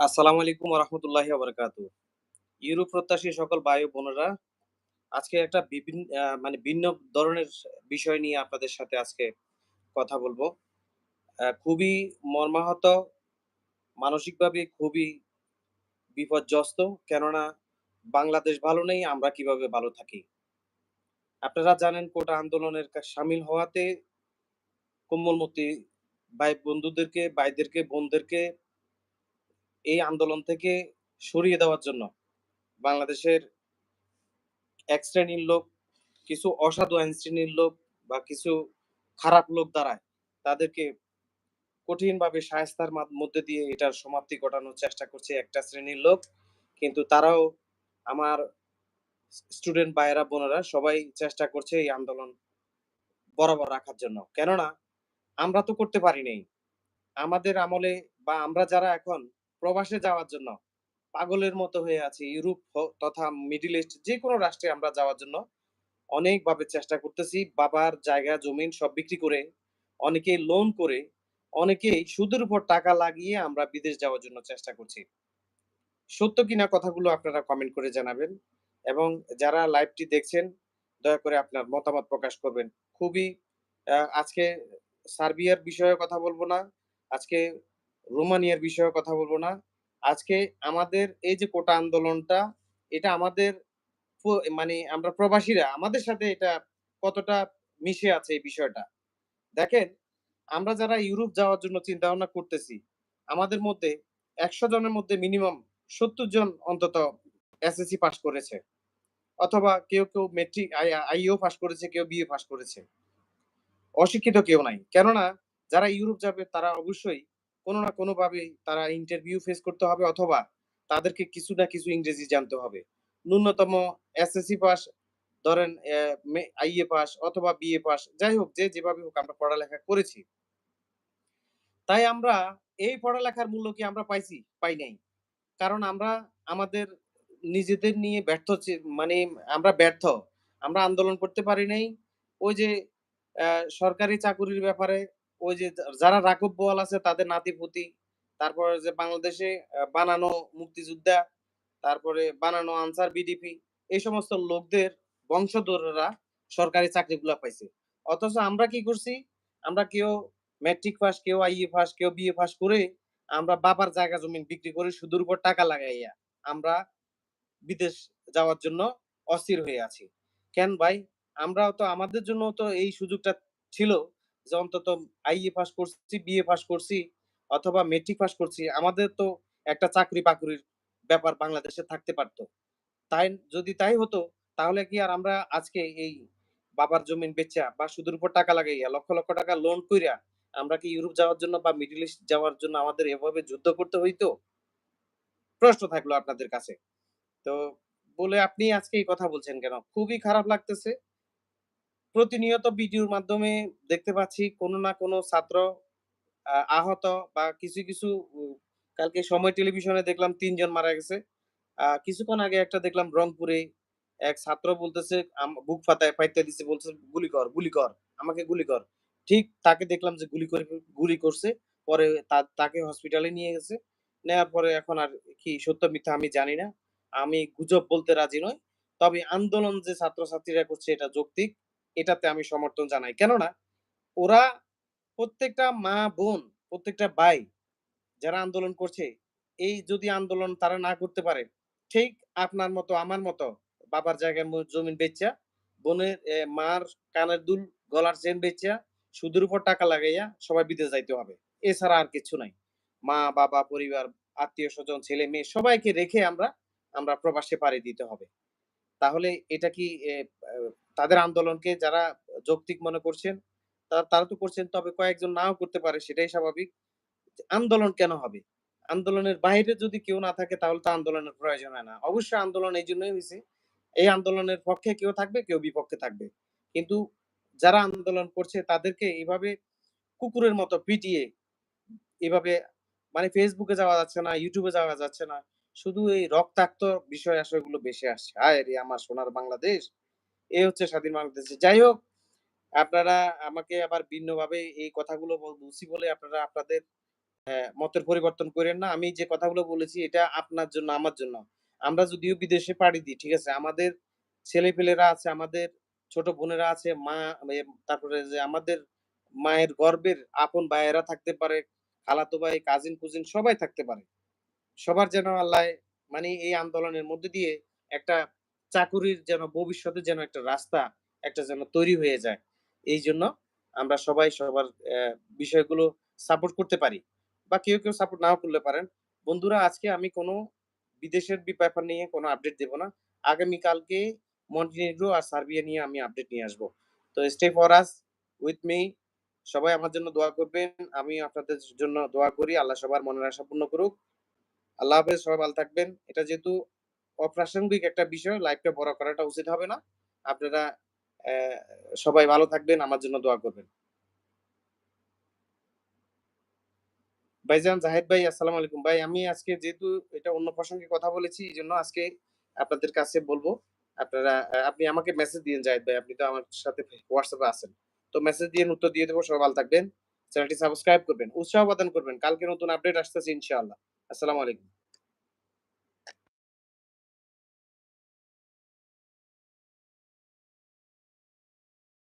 আসসালামু আলাইকুম রহমতুল্লাহি বারাকাত ইউরোপ প্রত্যাশী সকল ও বোনেরা, আজকে একটা বিভিন্ন মানে ভিন্ন ধরনের বিষয় নিয়ে আপনাদের সাথে আজকে কথা বলব। খুবই মর্মাহত, মানসিকভাবে খুবই বিপর্যস্ত, কেননা বাংলাদেশ ভালো নেই, আমরা কীভাবে ভালো থাকি? আপনারা জানেন কোটা আন্দোলনের সামিল হওয়াতে কোমলমতি ভাই বন্ধুদেরকে, ভাইদেরকে, বোনদেরকে এই আন্দোলন থেকে সরিয়ে দেওয়ার জন্য বাংলাদেশের এক শ্রেণির লোক, কিছু অসাধু আইন শ্রেণির লোক বা কিছু খারাপ লোক দাঁড়ায় তাদেরকে কঠিনভাবে সায়স্তার মাধ- মধ্যে দিয়ে এটার সমাপ্তি ঘটানোর চেষ্টা করছে একটা শ্রেণির লোক। কিন্তু তারাও আমার স্টুডেন্ট ভাইয়েরা, বোনেরা সবাই চেষ্টা করছে এই আন্দোলন বরাবর রাখার জন্য। কেননা আমরা তো করতে পারি নাই। আমাদের আমলে বা আমরা যারা এখন প্রবাসে যাওয়ার জন্য। পাগলের মতো হয়ে আছি। ইউরোপ তথা মিডিল ইস্ট যে কোনো রাষ্ট্রে আমরা যাওয়ার জন্য অনেকভাবে চেষ্টা করতেছি। বাবার জায়গা, জমিন সব বিক্রি করে, অনেকে লোন করে, অনেকেই সুদের উপর টাকা লাগিয়ে আমরা বিদেশ যাওয়ার জন্য চেষ্টা করছি। সত্য কিনা কথাগুলো আপনারা কমেন্ট করে জানাবেন এবং যারা লাইভটি দেখছেন, দয়া করে আপনার মতামত প্রকাশ করবেন। খুবই আজকে সার্বিয়ার বিষয়ে কথা বলব না। আজকে রোমানিয়ার বিষয়ে কথা বলব না। আজকে আমাদের এই যে কোটা আন্দোলনটা, এটা আমাদের মানে আমরা প্রবাসীরা, আমাদের সাথে এটা কতটা মিশে আছে এই বিষয়টা? দেখেন, আমরা যারা ইউরোপ যাওয়ার জন্য চিন্তা ভাবনা করতেছি, আমাদের মধ্যে একশো জনের মধ্যে মিনিমাম সত্তর জন অন্তত এসএসসি পাস করেছে। অথবা কেউ কেউ মেট্রিক আইও পাস করেছে, কেউ বিএ পাস করেছে। অশিক্ষিত কেউ নাই। কেননা, যারা ইউরোপ যাবে, তারা অবশ্যই কোনো না কোনো ভাবে তারা ইন্টারভিউ ফেস করতে হবে অথবা তাদেরকে কিছু না কিছু ইংরেজি জানতে হবে। ন্যূনতম এসএসসি পাস ধরেন আইএ পাস অথবা বিএ পাস যাই হোক, যে যেভাবে হোক আমরা পড়ালেখা করেছি। তাই আমরা এই পড়ালেখার মূল্য কি আমরা পাইছি? পাই নাই। কারণ আমরা আমাদের নিজেদের নিয়ে ব্যর্থ মানে আমরা ব্যর্থ। আমরা আন্দোলন করতে পারি নাই। ওই যে সরকারি চাকুরির ব্যাপারে ওই যে যারা রাঘব বোয়াল আছে, তাদের নাতিপুতি তারপরে যে বাংলাদেশে বানানো মুক্তিযোদ্ধা, তারপরে বানানো আনসার বিডিপি এই সমস্ত লোকদের বংশধররা সরকারি চাকরিগুলো পাইছে। অথচ আমরা কি করছি? আমরা কেউ ম্যাট্রিক পাস কেউ আইএ পাস কেউ বিএ পাস করে আমরা বাবার জায়গা জমিন বিক্রি করে, সুদের উপর টাকা লাগাইয়া আমরা বিদেশ যাওয়ার জন্য অস্থির হয়ে আছি। কেন ভাই? আমরাও তো, আমাদের জন্য তো এই সুযোগটা ছিল যে অন্তত আইএ পাস করছি বিএ পাস করছি অথবা মেট্রিক পাস করছি, আমাদের তো একটা চাকরি বাকরির ব্যাপার বাংলাদেশে থাকতে পারতো। তাই, যদি তাই হতো, তাহলে কি আর আমরা আজকে এই বাবার জমিন বেচা বা সুদের উপর টাকা লাগাইয়া, লক্ষ লক্ষ টাকা লোন কইরা আমরা কি ইউরোপ যাওয়ার জন্য বা মিডল ইস্ট যাওয়ার জন্য আমাদের এভাবে যুদ্ধ করতে হইতো? প্রশ্ন থাকল আপনাদের কাছে। তো বলে আপনি আজকে এই কথা বলছেন কেন? খুবই খারাপ লাগতেছে। প্রতিনিয়ত ভিডিওর মাধ্যমে দেখতে পাচ্ছি কোনো না কোনো ছাত্র আহত বা কিছু কিছু কালকে সময় টেলিভিশনে দেখলাম তিনজন মারা গেছে। কিছুক্ষণ আগে একটা দেখলাম রংপুরে এক ছাত্র বলতেছে বুক ফাতায় ফাইতে দিছে। বলছে, গুলি কর গুলি কর, আমাকে গুলি কর। ঠিক তাকে দেখলাম যে গুলি করে, গুলি করছে, পরে তাকে হসপিটালে নিয়ে গেছে। নেওয়ার পরে এখন আর কি সত্য মিথ্যা আমি জানি না। আমি গুজব বলতে রাজি নই। তবে আন্দোলন যে ছাত্রছাত্রীরা করছে এটা যৌক্তিক। এটাতে আমি সমর্থন জানাই। কেননা, ওরা প্রত্যেকটা মা বোন, প্রত্যেকটা ভাই যারা আন্দোলন করছে, এই যদি আন্দোলন তারা না করতে পারে, ঠিক আপনার মতো, আমার মতো বাবার জায়গায় জমিন বেচা, বোনের মার কানের দুল, গলার চেন বেচা, সুদের উপর টাকা লাগাইয়া সবাই বিদেশ যাইতে হবে। এছাড়া আর কিছু নাই। মা, বাবা, পরিবার, আত্মীয় স্বজন, ছেলে, মেয়ে, সবাইকে রেখে আমরা আমরা প্রবাসে পাড়ি দিতে হবে। তাহলে এটা কি তাদের আন্দোলনকে যারা যৌক্তিক মনে করছেন, তারা তো করছেন, তবে কয়েকজন নাও করতে পারে, সেটাই স্বাভাবিক। আন্দোলন কেন হবে? আন্দোলনের বাইরে যদি কেউ না থাকে, তাহলে তো আন্দোলনের প্রয়োজন হয় না। অবশ্যই আন্দোলন এই জন্যই হয়েছে, এই আন্দোলনের পক্ষে কেউ থাকবে, কেউ বিপক্ষে থাকবে। কিন্তু যারা আন্দোলন করছে, তাদেরকে এইভাবে কুকুরের মতো পিটিয়ে, এভাবে মানে ফেসবুকে যাওয়া যাচ্ছে না ইউটিউবে যাওয়া যাচ্ছে না। শুধু এই রক্তাক্ত বিষয় আশয়গুলো বেশি আসছে। আয় রে, আমার সোনার বাংলাদেশ! এই হচ্ছে স্বাধীন বাংলাদেশ যাই হোক আপনারা আমাকে আবার ভিন্নভাবে এই কথাগুলো বল- বলছি বলে আপনারা আপনাদের মতের পরিবর্তন কইরেন না। আমি যে কথাগুলো বলেছি এটা আপনার জন্য, আমার জন্য। আমরা যদিও বিদেশে পাড়ি দিই, ঠিক আছে? আমাদের ছেলেপেলেরা আছে, আমাদের ছোট বোনেরা আছে, মা তারপরে যে আমাদের মায়ের গর্বের আপন ভাইয়েরা থাকতে পারে, খালাতো ভাই, কাজিন-কুজিন সবাই থাকতে পারে। সবার যেন আল্লাহ মানে এই আন্দোলনের মধ্যে দিয়ে একটা চাকুরির যেন ভবিষ্যতে যেন একটা রাস্তা একটা যেন তৈরি হয়ে যায়। এই জন্য আমরা সবাই সবার বিষয়গুলো সাপোর্ট করতে পারি। বা কেউ, কেউ সাপোর্ট নাও করলে পারেন। বন্ধুরা আজকে আমি কোনো বিদেশের ব্যাপার নিয়ে কোনো আপডেট দেব না। আগামীকালকে মন্টিনিগ্রো আর সার্বিয়া নিয়ে আমি আপডেট নিয়ে আসব। তো stay for us with me সবাই আমার জন্য দোয়া করবেন। আমি আপনাদের জন্য দোয়া করি। আল্লাহ সবার মনের আশা পূর্ণ করুক। আল্লাহ হাফেজ। সবাই ভালো থাকবেন। এটা যেহেতু অপ্রাসঙ্গিক একটা বিষয়, লাইফটা বড় করাটা উচিত হবে না। আপনারা সবাই ভালো থাকবেন। আমার জন্য দোয়া করবেন। ভাইজান জাহেদ ভাই আসসালামু আলাইকুম। ভাই আমি আজকে যেহেতু এটা অন্য প্রসঙ্গে কথা বলেছি, এজন্য আজকে আপনাদের কাছে বলব, আপনারা আপনি আমাকে মেসেজ দিয়েন জাহেদ ভাই। আপনি তো আমার সাথে হোয়াটসঅ্যাপে আছেন। তো মেসেজ দিয়ে উত্তর দিয়ে দেবো সবাই ভালো থাকবেন। চ্যানেলটি সাবস্ক্রাইব করবেন। উৎসাহ প্রদান করবেন। কালকে নতুন আপডেট আসতেছে ইনশাআল্লাহ। আসসালামু আলাইকুম।